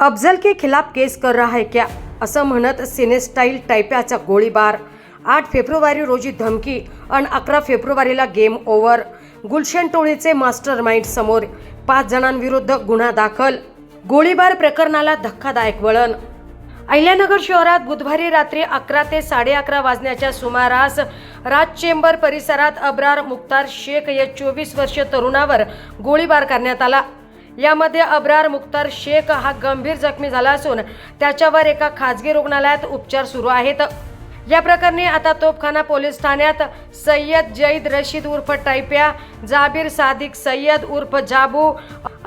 अफजल के खिलाफ केस कर रहा है क्या? असं म्हणत सिनेस्टाईल टायप्याचा गोळीबार. आठ फेब्रुवारी रोजी धमकी आणि अकरा फेब्रुवारीला गेम ओव्हर. गुलशन टोळीचे मास्टर माइंड समोर पाच जणांविरुद्ध गुन्हा दाखल. गोळीबार प्रकरणाला धक्कादायक वळण. अहिल्यानगर शहरात बुधवारी रात्री अकरा ते साडे अकरा वाजण्याच्या सुमारास राज चेंबर परिसरात अब्रार मुख्तार शेख या चोवीस वर्षीय तरुणावर गोळीबार करण्यात आला. यामध्ये अब्रार मुख्तार शेख हा गंभीर जखमी झाला असून त्याच्यावर एका खाजगी रुग्णालयात उपचार सुरू आहेत. या प्रकरणी आता तोपखाना पोलीस ठाण्यात सय्यद जईद रशीद उर्फ टैप्या जाबीर सादिक सय्यद उर्फ जाबू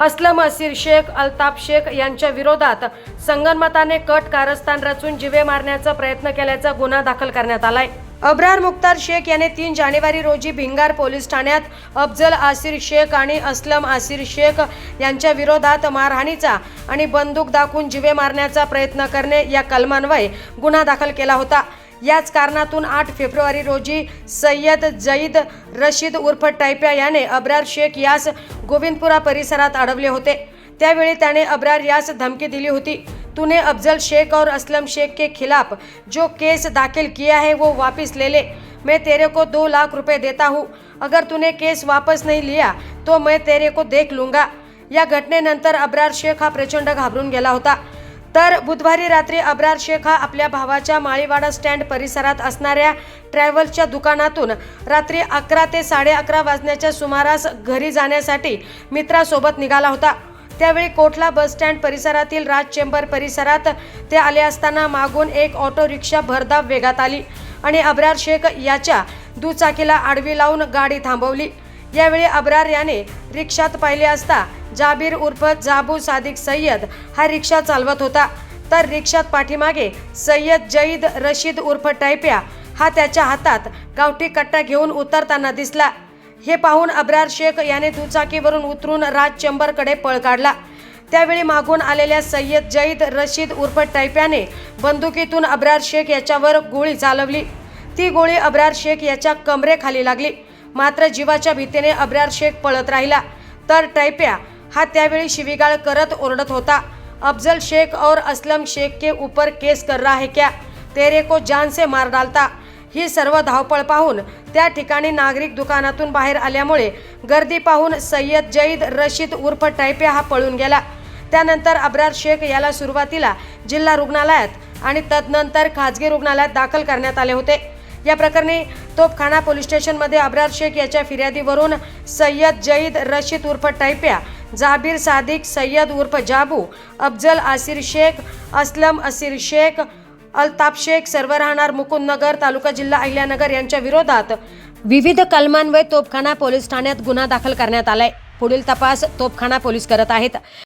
असलम असीर शेख अल्ताफ शेख यांच्या विरोधात संगनमताने कट कारस्थान रचून जिवे मारण्याचा प्रयत्न केल्याचा गुन्हा दाखल करण्यात आलाय. अब्रार मुख्तार शेख याने तीन जानेवारी रोजी भिंगार पोलीस ठाण्यात अफजल आसिर शेख आणि असलम आसिर शेख यांच्या विरोधात मारहाणीचा आणि बंदूक दाखवून जिवे मारण्याचा प्रयत्न करणे या कलमान्वये गुन्हा दाखल केला होता. याच कारणातून आठ फेब्रुवारी रोजी सय्यद जईद रशीद उर्फ टायप्या याने अब्रार शेख यास गोविंदपुरा परिसरात अडवले होते. त्यावेळी त्याने अब्रार यास धमकी दिली होती. तूने अफजल शेख और असलम शेख के खिलाफ जो केस दाखिल किया है वो वापस ले ले. मैं तेरे को दो लाख रुपए देता हूँ. अगर तूने केस वापस नहीं लिया तो मैं तेरे को देख लूंगा. या घटनेनंतर अब्रार शेख हा प्रचंड घाबरून गेला होता. तर बुधवारी रात्री अब्रार शेख हा आपल्या भावाच्या माळीवाडा स्टँड परिसरात असणाऱ्या ट्रॅव्हल्सच्या दुकानातून रात्री अकरा ते साडे अकरा वाजण्याच्या सुमारास घरी जाण्यासाठी मित्रासोबत निघाला होता. त्यावेळी कोठला बस स्टँड परिसरातील राज चेंबर परिसरात ते आले असताना मागून एक ऑटो रिक्षा भरधाव वेगात आली आणि अब्रार शेख याच्या दुचाकीला आडवी लावून गाडी थांबवली. यावेळी अब्रार याने रिक्षात पाहिले असता जाबीर उर्फ जाबू सादिक सय्यद हा रिक्षा चालवत होता. तर रिक्षात पाठीमागे सय्यद जईद रशीद उर्फ टायप्या हा त्याच्या हातात गावठी कट्टा घेऊन उतरताना दिसला. हे पाहून अब्रार शेख याने दुचाकीवरून उतरून राज चेंबरकडे पळ काढला. त्यावेळी मागून आलेल्या सय्यद जईद रशीद उर्फ टायप्याने बंदुकीतून अब्रार शेख याच्यावर गोळी चालवली. ती गोळी अब्रार शेख याच्या कमरेखाली लागली. मात्र जीवाच्या भीतीने अब्रार शेख पळत राहिला. तर टैप्या हा त्यावेळी शिवीगाळ करत ओरडत होता. अफजल शेख और असलम शेख के ऊपर केस कर रहा है क्या? तेरे को जान से मार डालता. ही सर्व धावपळ पाहून त्या ठिकाणी नागरिक दुकानातून बाहेर आल्यामुळे गर्दी पाहून सय्यद जईद रशीद उर्फ टैप्या हा पळून गेला. त्यानंतर अब्रार शेख याला सुरुवातीला जिल्हा रुग्णालयात आणि तदनंतर खाजगी रुग्णालयात दाखल करण्यात आले होते. या प्रकरणी तोपखाना पोलीस स्टेशनमध्ये अब्रार शेख याच्या फिर्यादीवरून सय्यद जईद रशीद उर्फ टायप्या जाबीर सादिक सय्यद उर्फ जाबू अफजल आसिर शेख असलम असीर शेख अल्ताफ शेख सर्व राहणार मुकुंदनगर तालुका जिल्हा अहिल्यानगर यांच्या विरोधात विविध कलमान्वये तोपखाना पोलीस ठाण्यात गुन्हा दाखल करण्यात आलाय. पुढील तपास तोपखाना पोलीस करत आहेत.